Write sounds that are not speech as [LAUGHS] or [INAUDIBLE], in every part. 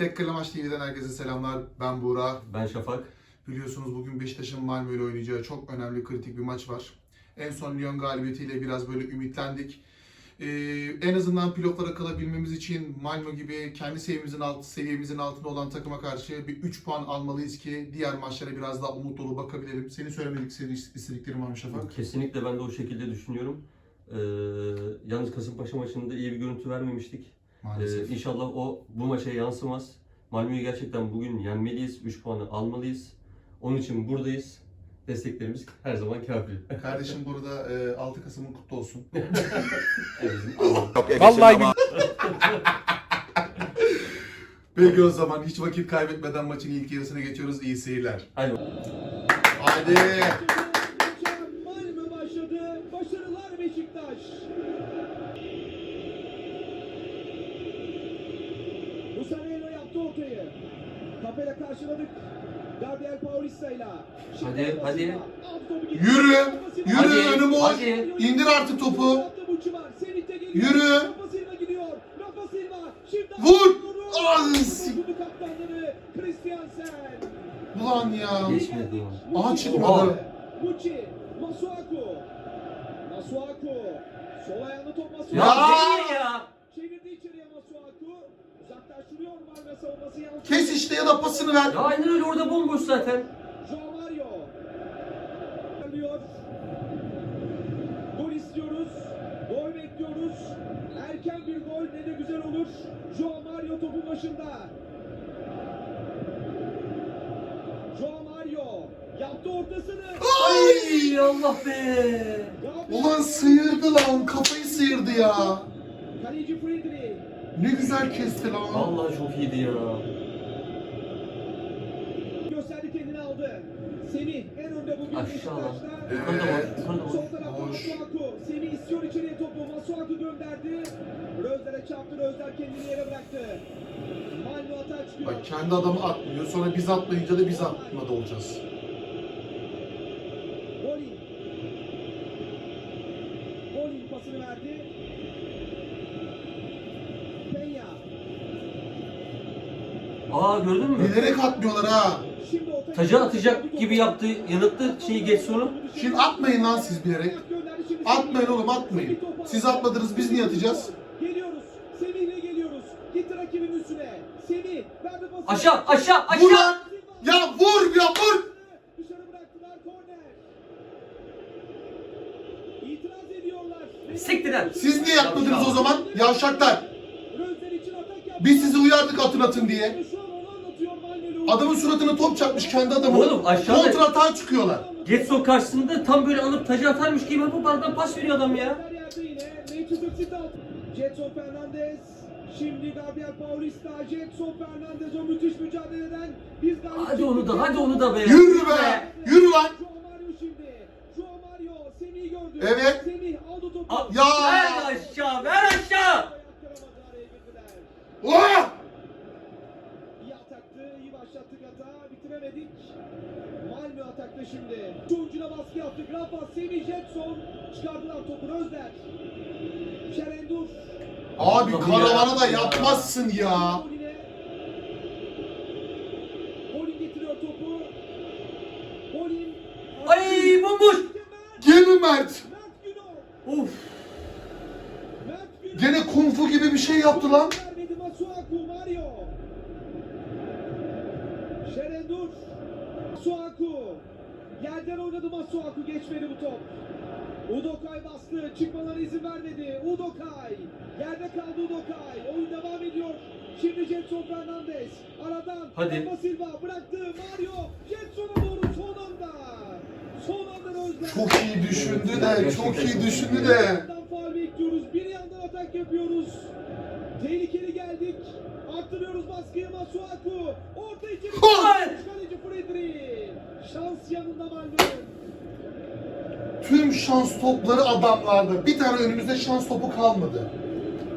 Tek Kale Maç TV'den herkese selamlar. Ben Buğra. Ben Şafak. Biliyorsunuz bugün Beşiktaş'ın Malmö ile oynayacağı çok önemli kritik bir maç var. En son Lyon galibiyetiyle biraz böyle ümitlendik. Ee, en azından pilotlara kalabilmemiz için Malmö gibi kendi seviyemizin alt, seviyemizin altında olan takıma karşı bir 3 puan almalıyız ki diğer maçlara biraz daha umut dolu bakabilelim. Senin söylemek istediğin- istediklerin var mı Şafak? Kesinlikle ben de o şekilde düşünüyorum. Ee, yalnız Kasımpaşa maçında iyi bir görüntü vermemiştik. Ee, Maalesef. inşallah o bu maça yansımaz. Malmö'yü gerçekten bugün yenmeliyiz. 3 puanı almalıyız. Onun için buradayız. Desteklerimiz her zaman kafi. Kardeşim burada e, 6 Kasım'ın kutlu olsun. [LAUGHS] Vallahi bil- [LAUGHS] Peki o zaman hiç vakit kaybetmeden maçın ilk yarısına geçiyoruz. İyi seyirler. Hadi. Haydi. Malmö başladı. Başarılar Beşiktaş. Musalero yaptı ortayı. Kapela karşıladık. Gabriel Paulista ile. Hadi, hadi. Yürü, yürü Hadi, önü boş. hadi. İndir artık topu. Yürü. Vur. Christiansen. Ulan ya. Geçmedi o. Aha çıkmadı. Muçi. Masuaku. Masuaku. Sol ayağında top Masuaku. Ya, Ya! Çevirdi içeriye Masuaku. Uzaklaştırıyor Malmö savunması yalnız. Kes işte ya da pasını ver. Ya aynen öyle orada bomboş zaten. Geliyor. Gol istiyoruz. Gol bekliyoruz. Erken bir gol ne de güzel olur. Joao Mario topun başında. Joao Mario yaptı ortasını. Ay Allah be. Ulan sıyırdı lan. Kafayı sıyırdı ya. Kaleci Friedrich. Ne güzel kesti lan. Vallahi çok iyiydi ya. Gösterdi kendini aldı. Semih Beşiktaş'ta. Yukarıda var. Yukarıda var. Boş. İstiyor içeriye topu. Masuaku gönderdi. Rözler'e çarptı. Rözler kendini yere bıraktı. Malmö atağa çıkıyor. Bak kendi adamı atmıyor. Sonra biz atmayınca da biz atmada olacağız. Golin. Golin pasını verdi. Penya. Aa gördün mü? Bilerek atmıyorlar ha. Taca atacak gibi yaptı. Yanıttı şeyi geç sonu. Şimdi atmayın lan siz bilerek. Atmayın oğlum atmayın. Siz atmadınız biz niye atacağız? Geliyoruz. Semih'le geliyoruz. Gitti rakibin üstüne. Semih verdi pası. Aşağı aşağı Vur aşağı. lan. Ya vur ya vur. Dışarı bıraktılar korner. İtiraz ediyorlar. Siktir lan. Siz niye yapmadınız o zaman? Yavşaklar. Biz sizi uyardık atın atın diye. Adamın suratına top çarpmış kendi adamı. Oğlum aşağıda- Kontra atağa çıkıyorlar. Getson karşısında tam böyle alıp tacı atarmış gibi yapıp aradan pas veriyor adam ya. Jetson Fernandez. Şimdi Gabriel Paulista, Jetson Fernandez o müthiş mücadeleden biz galip Hadi onu da hadi onu da be. Yürü be. Yürü lan. Joao Mario şimdi. Joao Mario Semih'i gördü. Evet. Semih aldı topu. A- Ya. Ver aşağı ver aşağı. Ayak bitiremedik. Malmö atakta şimdi. Şu ucuna baskı yaptık. Rafa, Semih, Jetson çıkardılar topu Özler. Şerendur. Abi karavana da ya. yapmazsın ya. Golin getiriyor topu. Golin. Ay bomboş. Gel Mert. Of. Gene kung fu gibi bir şey yaptı lan. Vermedi Masuaku Mario. Şerendur. Masuaku. Yerden oynadı Masuaku. Geçmedi bu top. Udokay bastı. Çıkmalarına izin vermedi. Udokay. Yerde kaldı Udokay. Oyun devam ediyor. Şimdi Jetson Fernandez. Aradan. Hadi. Rafa Silva bıraktı. Mario. Jetson'a doğru son anda. Son anda Özler. Çok iyi düşündü de, çok iyi düşündü de. yandan faul bekliyoruz. Bir yandan atak yapıyoruz. Tehlikeli geldik. Arttırıyoruz baskıyı Masuaku. Orta içeri. Gol! Kaleci Fredri. Şans yanında. Tüm şans topları adamlarda. Bir tane önümüzde şans topu kalmadı.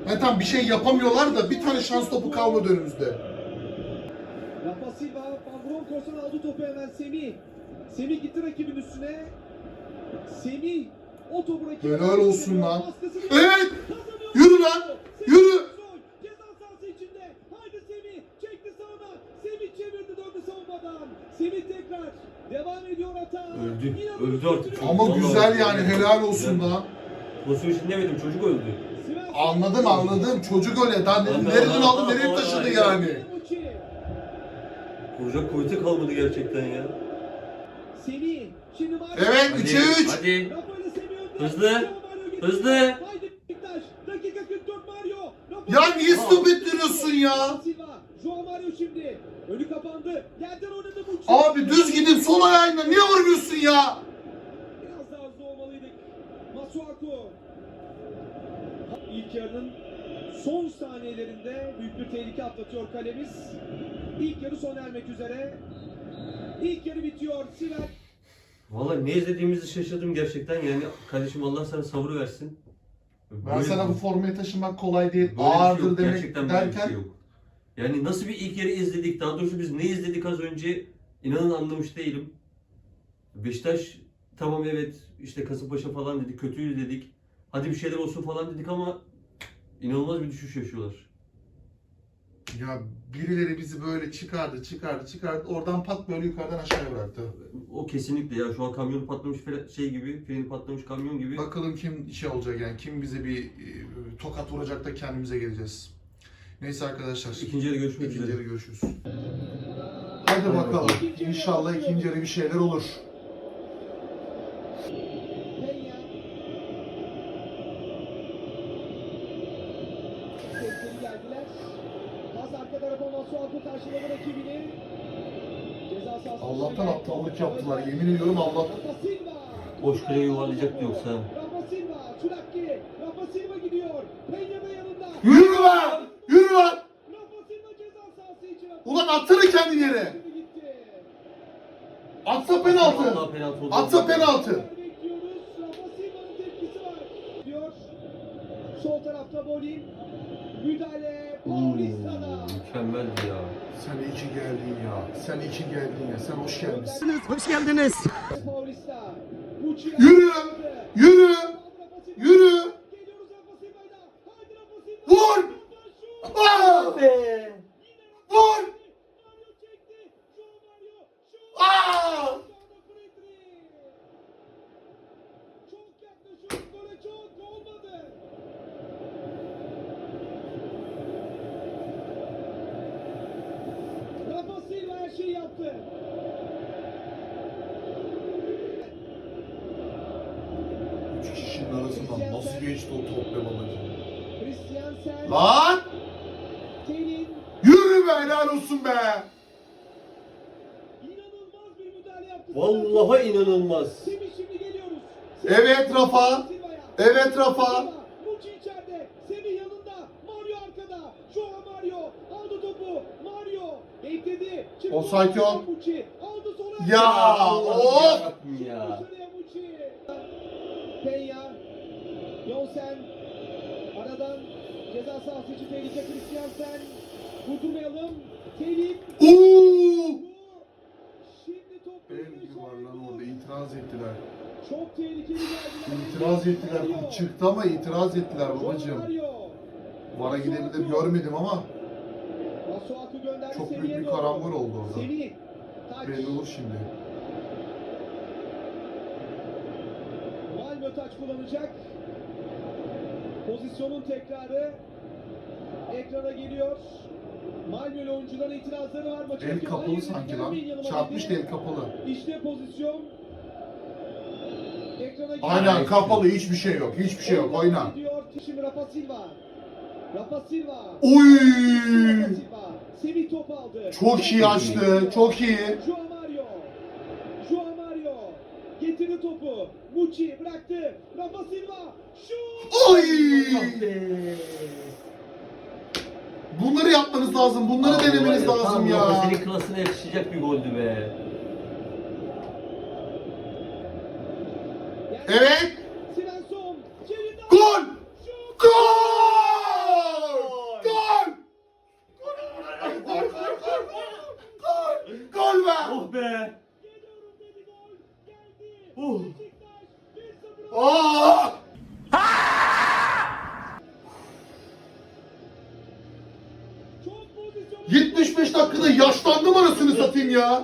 Ha tamam bir şey yapamıyorlar da bir tane şans topu kalmadı önümüzde. Rafa Silva, Van Bronckhorst'tan aldı topu hemen Semih. Semih gitti rakibin üstüne. Semih o topu rakibine Helal olsun lan. Evet. Yürü lan. Yürü. Ceza sahası içinde. Haydi Semih. Çekti Semih tekrar. Devam ediyor hata. Öldü. Öldü artık. Ama Vallahi güzel yani helal olsun Güzel. da. Pozisyon için demedim çocuk öldü. Anladım anladım. Çocuk öyle. Daha Anladım, nereden aldı anladım, nereye anladım. taşıdı yani. Muçi. Vuracak kuvveti kalmadı gerçekten ya. Semih. Şimdi Mario. Evet Hadi, 3'e 3. Hadi. Rafael Semih önde. Hızlı, Joao Mario getiriyor. hızlı. Haydi Beşiktaş. Dakika 44 Mario. Rafael Ya niye stop ettiriyorsun ya? Silva. Joao Mario şimdi. Önü kapandı. Yerden oynadı Muçi. Abi düz gidip sol ayağıyla niye vurmuyorsun ya? Biraz daha hızlı olmalıydık. Masuaku. İlk yarının son saniyelerinde büyük bir tehlike atlatıyor kalemiz. İlk yarı sona ermek üzere. İlk yarı bitiyor. Siver Valla ne izlediğimizi şaşırdım gerçekten yani kardeşim Allah sana sabrı versin. Ben sana bu formayı taşımak kolay değil. böyle bir şey Ağırdır yok. demek Gerçekten böyle bir derken şey yok. Yani nasıl bir ilk yarı izledik daha doğrusu biz ne izledik az önce inanın anlamış değilim. Beşiktaş tamam evet işte Kasımpaşa falan dedik kötüydü dedik. Hadi bir şeyler olsun falan dedik ama inanılmaz bir düşüş yaşıyorlar. ya birileri bizi böyle çıkardı çıkardı çıkardı oradan pat böyle yukarıdan aşağıya bıraktı. O kesinlikle ya şu an kamyon patlamış şey gibi freni patlamış kamyon gibi. Bakalım kim şey olacak yani kim bize bir e, tokat vuracak da kendimize geleceğiz. Neyse arkadaşlar. İkinci yarı görüşmek İkinci üzere. yarı görüşürüz. Hadi bakalım. İnşallah ikinci yarı bir şeyler olur. Allah'tan aptallık yaptılar. Yemin ediyorum Allah. Boş kaleye yuvarlayacaktı yoksa. Rafa Silva. Çulakki. Rafa Silva gidiyor. Penya da yanında. Yürü lan! İçine. Ulan atsana kendini yere. Atsa penaltı. Vallahi penaltı oldu. Atsa penaltı. Bekliyoruz. Rafa Silva'nın tepkisi var. Diyor. Sol tarafta Bolin. Müdahale. Paulista'da. mükemmeldi ya. Sen iyi ki geldin ya. Sen iyi ki geldin ya. Sen hoş gelmişsin. Hoş geldiniz. Paulista. Yürü! yaptı. Yürü! Rafa Silva. Yürü! Geliyoruz Rafa Silva'yla. Haydi Rafa Silva. Vur! Şut! Aa! Be! Vur! Mario çekti. Joao Mario. Şut! Aa! Sonra Fredri. Çok yaklaşıyoruz gole çok olmadı. Rafa Silva her şeyi yaptı. Kişinin arasından nasıl geçti o top be babacığım? Lan! Yürü be helal olsun be! inanılmaz bir müdahale yaptı. Vallahi inanılmaz. Semih şimdi geliyoruz. Evet Rafa. Evet Rafa. Muçi içeride. Semih yanında. Mario arkada. Joao Mario. Aldı topu. Mario. Bekledi. Aldı sola. Ya of! yarabbim ya. Dışarıya Muçi. Penya. Yonsen. Aradan ceza sahası için tehlike Christiansen. Vurdurmayalım. Telin. Oo! Şimdi top. El gibi var lan orada itiraz ettiler. Çok tehlikeli geldiler. İtiraz ettiler. Mario. Çıktı ama itiraz ettiler babacığım. Vara gidebilir görmedim ama Masuaku gönderdi çok büyük bir karambol oldu orada. Taç. Belli olur şimdi. Malmö taç kullanacak. Pozisyonun tekrarı ekrana geliyor. Malmö'lü oyuncuların itirazları var. Maçı El kapalı sanki lan. Çarpmış el kapalı. İşte pozisyon. Ekrana geliyor. Aynen kapalı hiçbir şey yok. Hiçbir şey yok. Oyna. Şimdi Rafa Silva. Rafa Silva. Oy! Semih top aldı. Çok iyi açtı. Çok iyi. Joao Mario. Joao Mario. Getirdi topu. Muçi bıraktı. Rafa Silva. Şut. Oy! Bunları yapmanız lazım. Bunları Abi denemeniz var lazım tam ya. Senin klasına yakışacak bir goldü be. Evet. 75 dakikada yaşlandım arasını satayım ya.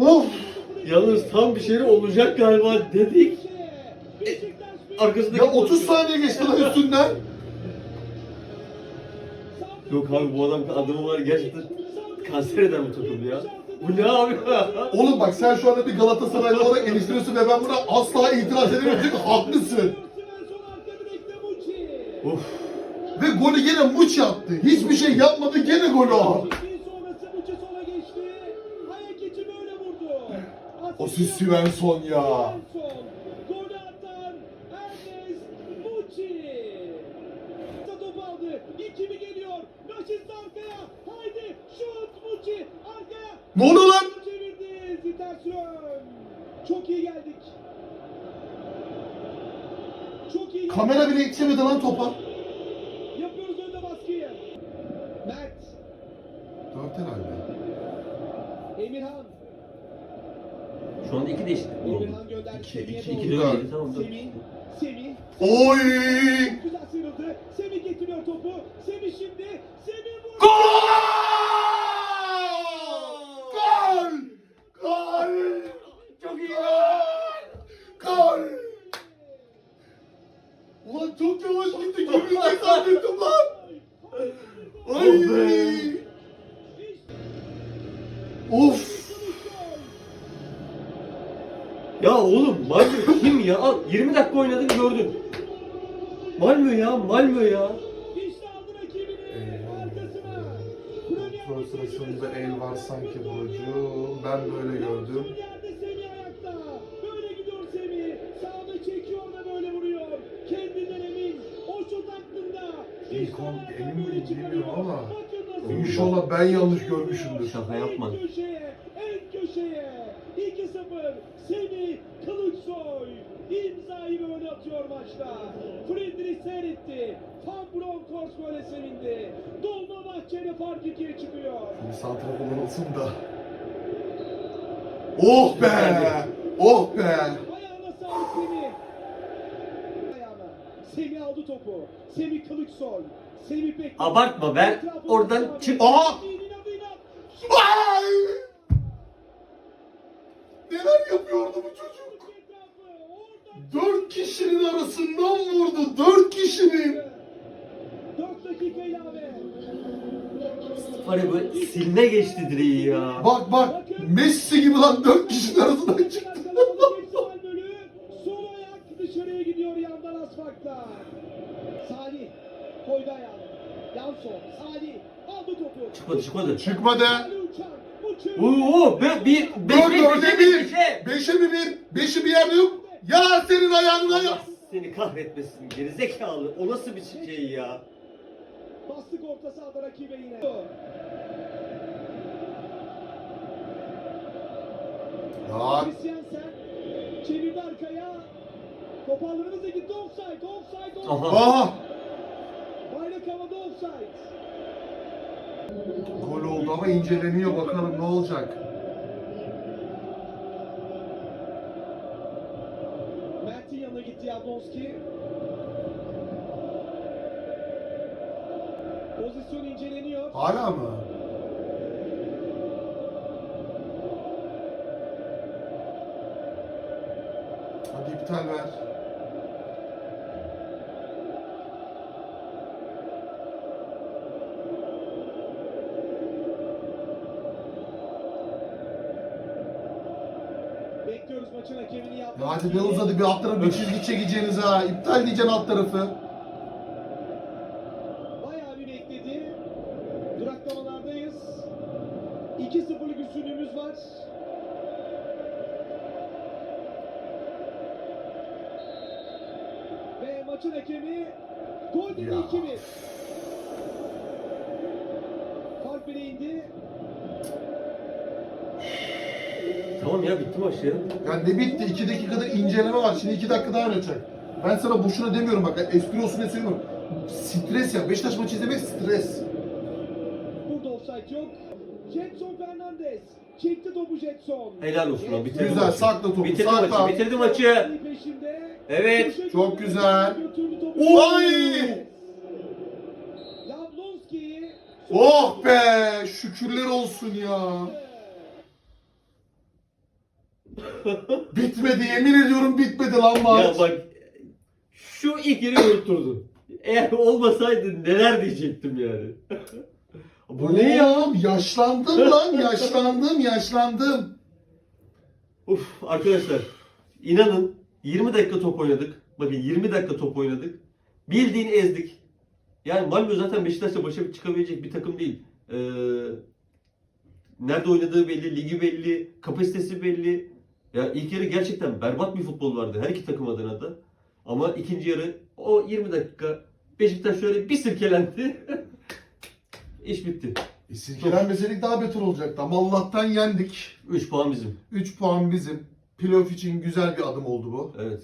Of! Yalnız tam bir şey olacak galiba dedik. Arkasındaki Ya 30 saniye geçti lan üstünden. Yok abi bu adam adamı var gerçekten kanser eden bir takım ya. Bu ne abi? [LAUGHS] Oğlum bak sen şu anda bir Galatasaraylı olarak eleştiriyorsun ve ben buna asla itiraz edemiyorum çünkü haklısın. of. Golü gene Muç yaptı. Hiçbir şey yapmadı gene golü o. Asist Svensson ya. Ne oluyor lan? Çok iyi geldik. Çok iyi. Kamera bile yetişemedi lan topa. Yapıyoruz önde baskıyı. Mert. Dört herhalde. Emirhan. Şu anda iki oldu. Emirhan gönderdi. İki, Semih'e iki, doğru. iki, İki dört. dört tamam dört. Semih. Semih. Oy! Güzel sıyrıldı. Semih getiriyor topu. Semih şimdi. Semih vurdu. Gol! Gol! Çok iyi. Gol! Ulan çok yavaş gitti. Gümrükte zannettim lan. Ay! Oh be. Of! Ya oğlum Malmö kim ya? Al 20 dakika oynadın gördün. Malmö ya Malmö ya. Kontrol sırasında el var sanki Burcu. Ben böyle gördüm. Vuruyor. Kendinden emin. Miyim ama İnşallah ben yanlış görmüşümdür. Şaka yapma. En köşeye, en köşeye. 2-0. Semih Kılıçsoy. İmzayı böyle atıyor maçta. Friedrich seyretti. Van Bronckhorst böyle sevindi. Dolmabahçe'de fark ikiye çıkıyor. Bir santrafor olsun da. [LAUGHS] Oh be! Oh be! Ayağına sağlık Semih. Ayağına. Semih aldı topu. Semih Kılıçsoy. Abartma be. Oradan çık. Aha! Ay! Neler yapıyordu bu çocuk? Dört kişinin arasından vurdu. Dört kişinin. 4 dakika ilave. Var böyle silme geçti direği ya. Bak bak. Messi gibi lan dört kişinin arasından çıktı. Kalabalık bölü. Sol ayak dışarıya gidiyor yandan asfaltla. Salih koydu ayağını. Yan sol. Salih aldı topu. Çıkmadı çıkmadı. Çıkmadı. Oo be bir beş Dört beş dörde beşe bir. bir beşe. Beşe mi bir? Beşi bir yerde yok. Ya senin ayağına ya. Allah seni kahretmesin gerizekalı. O nasıl bir şey ya? Bastık orta sahada rakibe yine. Ya Christiansen çevirdi arkaya. Toparlarımız da gitti offside. Offside. offside. Aha. Aha. Bayrak havada offside. Gol oldu ama inceleniyor bakalım ne olacak. Mert'in yanına gitti Yablonski. Pozisyon inceleniyor. Hala mı? Hadi iptal ver. Bekliyoruz maçın hadi ne uzadı bir alt tarafa bir çizgi çekeceğiniz ha. İptal diyeceksin alt tarafı. Bayağı bir bekledi. Duraklamalardayız. 2-0'lık üstünlüğümüz var. Ve maçın hakemi gol dedi Ya. 2-1. Ya bitti maç ya. Ya ne bitti? 2 dakikada inceleme var. Şimdi 2 dakika daha oynayacak. Ben sana boşuna demiyorum bak. Espri olsun diye söylüyorum. Stres ya. Beşiktaş maçı izlemek stres. Burada offside yok. Jetson Fernandez. Çekti topu Jetson. Helal olsun lan bitirdi Güzel maçı. sakla topu. Bitirdi sakla. maçı bitirdi maçı. Peşinde. Evet. Çok güzel. Götürdü topu. Oy! Oh be! Şükürler olsun ya. 2-1 [LAUGHS] Bitmedi yemin ediyorum bitmedi lan maç. Ya bak şu ilk yeri. Eğer olmasaydı neler diyecektim yani. [LAUGHS] Bu ne ya? Yaşlandım lan yaşlandım yaşlandım. Uf arkadaşlar inanın 20 dakika top oynadık. Bakın 20 dakika top oynadık. Bildiğin ezdik. Yani Malmö zaten Beşiktaş'la başa çıkabilecek bir takım değil. Ee, nerede oynadığı belli, ligi belli, kapasitesi belli. Ya ilk yarı gerçekten berbat bir futbol vardı her iki takım adına da. Ama ikinci yarı o 20 dakika Beşiktaş şöyle bir sirkelendi. [LAUGHS] İş bitti. E, silkelenmeseydik daha beter olacaktı ama Allah'tan yendik. 3 puan bizim. 3 puan bizim. Playoff için güzel bir adım oldu bu. Evet.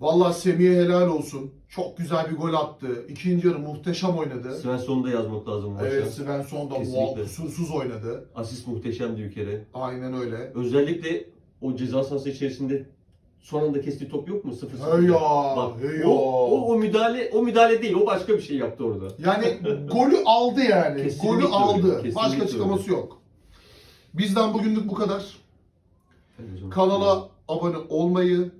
Vallahi Semih'e helal olsun. Çok güzel bir gol attı. İkinci yarı muhteşem oynadı. Svensson'u da yazmak lazım bu maçta. Evet Svensson da wow, kusursuz oynadı. Asist muhteşemdi bir kere. Aynen öyle. Özellikle o ceza sahası içerisinde son anda kestiği top yok mu? 0-0. Hey ya, Bak, hey ya. o, o, o müdahale o müdahale değil. O başka bir şey yaptı orada. Yani golü aldı yani. Kesinlikle golü aldı. kesinlikle Başka açıklaması yok. Bizden bugünlük bu kadar. Kanala abone olmayı,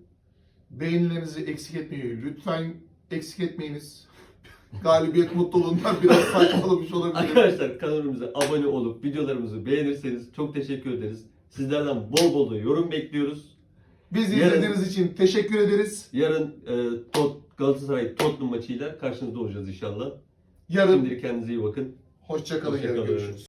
beğenilerinizi eksik etmeyi lütfen eksik etmeyiniz. [LAUGHS] Galibiyet mutluluğundan biraz saçmalamış olabilirim. Arkadaşlar kanalımıza abone olup videolarımızı beğenirseniz çok teşekkür ederiz. Sizlerden bol bol da yorum bekliyoruz. Bizi Yarın- izlediğiniz için teşekkür ederiz. Yarın e, Tot, Galatasaray Tottenham maçıyla karşınızda olacağız inşallah. Yarın Şimdilik kendinize iyi bakın. Hoşça Yarın kalın. görüşürüz.